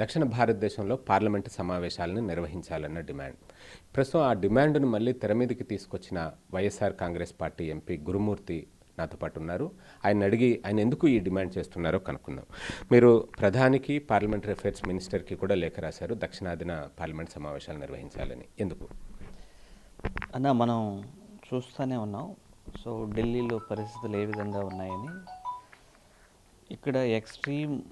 దక్షిణ భారతదేశంలో పార్లమెంటు సమావేశాలను నిర్వహించాలన్న డిమాండ్. ప్రస్తుతం ఆ డిమాండ్ను మళ్ళీ తెర మీదకి తీసుకొచ్చిన YSR Congress party MP Gurumurthy నాతో పాటు ఉన్నారు. ఆయన అడిగి ఆయన ఎందుకు ఈ డిమాండ్ చేస్తున్నారో కనుక్కుందాం. మీరు ప్రధానికి పార్లమెంటరీ అఫైర్స్ మినిస్టర్కి కూడా లేఖ రాశారు. దక్షిణాదిన పార్లమెంట్ సమావేశాలు నిర్వహించాలని. ఎందుకు? అన్న మనం చూస్తూనే ఉన్నాం. సో ఢిల్లీలో పరిస్థితులు ఏ విధంగా ఉన్నాయని. ఇక్కడ ఎక్స్ట్రీమ్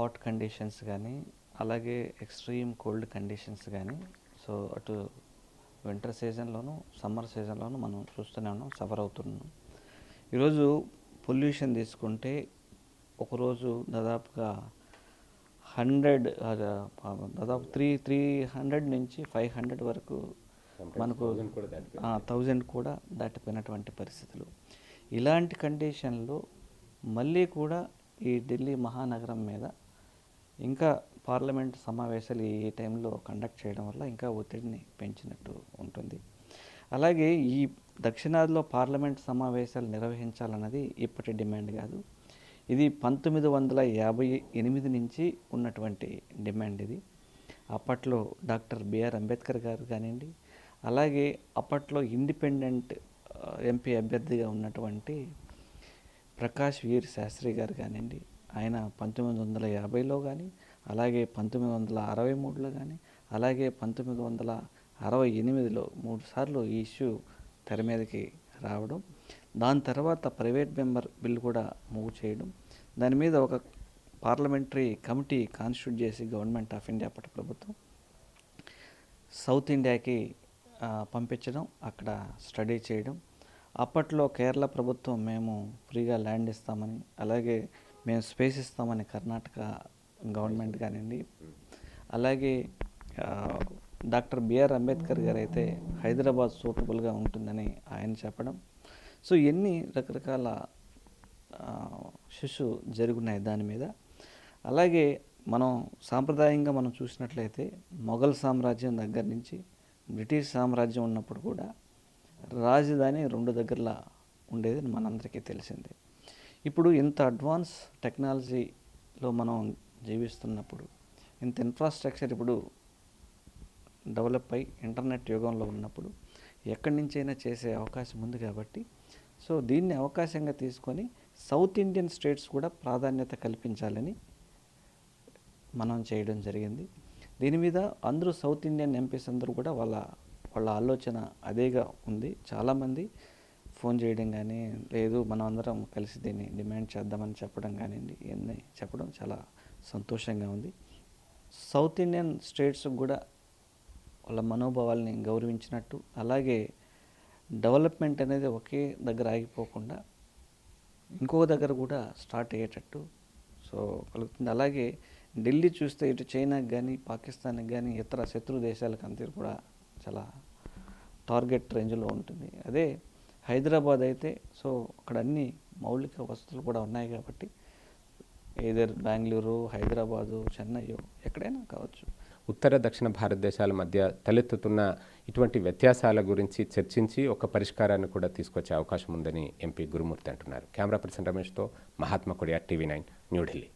హాట్ కండిషన్స్ కానీ అలాగే ఎక్స్ట్రీమ్ కోల్డ్ కండిషన్స్ కానీ సో అటు వింటర్ సీజన్లోను సమ్మర్ సీజన్లోను మనం చూస్తూనే ఉన్నాం సఫర్ అవుతున్నాం. ఈరోజు పొల్యూషన్ తీసుకుంటే ఒకరోజు దాదాపుగా హండ్రెడ్ దాదాపు త్రీ త్రీ హండ్రెడ్ నుంచి ఫైవ్ హండ్రెడ్ వరకు మనకు థౌజండ్ కూడా దాటిపోయినటువంటి పరిస్థితులు. ఇలాంటి కండిషన్లో మళ్ళీ కూడా ఈ ఢిల్లీ మహానగరం మీద ఇంకా పార్లమెంట్ సమావేశాలు ఈ టైంలో కండక్ట్ చేయడం వల్ల ఇంకా ఒత్తిడిని పెంచినట్టు ఉంటుంది. అలాగే ఈ దక్షిణాదిలో పార్లమెంట్ సమావేశాలు నిర్వహించాలన్నది ఇప్పటి డిమాండ్ కాదు. ఇది పంతొమ్మిది వందల యాభై ఎనిమిది నుంచి ఉన్నటువంటి డిమాండ్ ఇది. అప్పట్లో డాక్టర్ బిఆర్ అంబేద్కర్ గారు కానివ్వండి అలాగే అప్పట్లో ఇండిపెండెంట్ ఎంపీ అభ్యర్థిగా ఉన్నటువంటి ప్రకాష్ వీర్ శాస్త్రి గారు కానివ్వండి ఆయన పంతొమ్మిది వందల యాభైలో కానీ అలాగే పంతొమ్మిది వందల అరవై మూడులో కానీ అలాగే పంతొమ్మిది వందల అరవై ఎనిమిదిలో మూడు సార్లు ఈ ఇష్యూ తెర మీదకి రావడం దాని తర్వాత ప్రైవేట్ మెంబర్ బిల్ కూడా మూవ్ చేయడం దాని మీద ఒక పార్లమెంటరీ కమిటీ కాన్స్టిట్యూట్ చేసి గవర్నమెంట్ ఆఫ్ ఇండియా అప్పటి ప్రభుత్వం సౌత్ ఇండియాకి పంపించడం అక్కడ స్టడీ చేయడం. అప్పట్లో కేరళ ప్రభుత్వం మేము ఫ్రీగా ల్యాండ్ ఇస్తామని అలాగే మేము స్పేస్ ఇస్తామని కర్ణాటక గవర్నమెంట్ కానివ్వండి. అలాగే డాక్టర్ బిఆర్ అంబేద్కర్ గారు అయితే హైదరాబాద్ సూటబుల్గా ఉంటుందని ఆయన చెప్పడం. సో ఎన్ని రకరకాల శిశు జరుగున్నాయి దాని మీద. అలాగే మనం సాంప్రదాయంగా మనం చూసినట్లయితే మొఘల్ సామ్రాజ్యం దగ్గర నుంచి బ్రిటిష్ సామ్రాజ్యం ఉన్నప్పుడు కూడా రాజధాని రెండు దగ్గరలా ఉండేది మనందరికీ తెలిసిందే. ఇప్పుడు ఇంత అడ్వాన్స్ టెక్నాలజీలో మనం జీవిస్తున్నప్పుడు ఇంత ఇన్ఫ్రాస్ట్రక్చర్ ఇప్పుడు డెవలప్ అయి ఇంటర్నెట్ యుగంలో ఉన్నప్పుడు ఎక్కడి నుంచైనా చేసే అవకాశం ఉంది కాబట్టి సో దీన్ని అవకాశంగా తీసుకొని సౌత్ ఇండియన్ స్టేట్స్ కూడా ప్రాధాన్యత కల్పించాలని మనం చేయడం జరిగింది. దీని మీద అందరూ సౌత్ ఇండియన్ ఎంపీస్ అందరూ కూడా వాళ్ళ వాళ్ళ ఆలోచన అదేగా ఉంది. చాలామంది ఫోన్ చేయడం కానీ లేదు మనం అందరం కలిసి దీన్ని డిమాండ్ చేద్దామని చెప్పడం కానివ్వండి ఇవన్నీ చెప్పడం చాలా సంతోషంగా ఉంది. సౌత్ ఇండియన్ స్టేట్స్ కూడా వాళ్ళ మనోభావాల్ని గౌరవించినట్టు అలాగే డెవలప్మెంట్ అనేది ఒకే దగ్గర ఆగిపోకుండా ఇంకో దగ్గర కూడా స్టార్ట్ అయ్యేటట్టు సో కలుగుతుంది. అలాగే ఢిల్లీ చూస్తే ఇటు చైనాకి కానీ పాకిస్తాన్కి కానీ ఇతర శత్రు దేశాలకు అంతా కూడా చాలా టార్గెట్ రేంజ్లో ఉంటుంది. అదే హైదరాబాద్ అయితే సో అక్కడ అన్ని మౌలిక వసతులు కూడా ఉన్నాయి కాబట్టి ఏదర్ బెంగళూరు హైదరాబాదు చెన్నై ఎక్కడైనా కావచ్చు. ఉత్తర దక్షిణ భారతదేశాల మధ్య తలెత్తుతున్న ఇటువంటి వ్యత్యాసాల గురించి చర్చించి ఒక పరిష్కారాన్ని కూడా తీసుకొచ్చే అవకాశం ఉందని ఎంపీ గురుమూర్తి అంటున్నారు. కెమెరా పర్సన్ రమేష్తో మహాత్మా కొడియా టీవీ నైన్ న్యూఢిల్లీ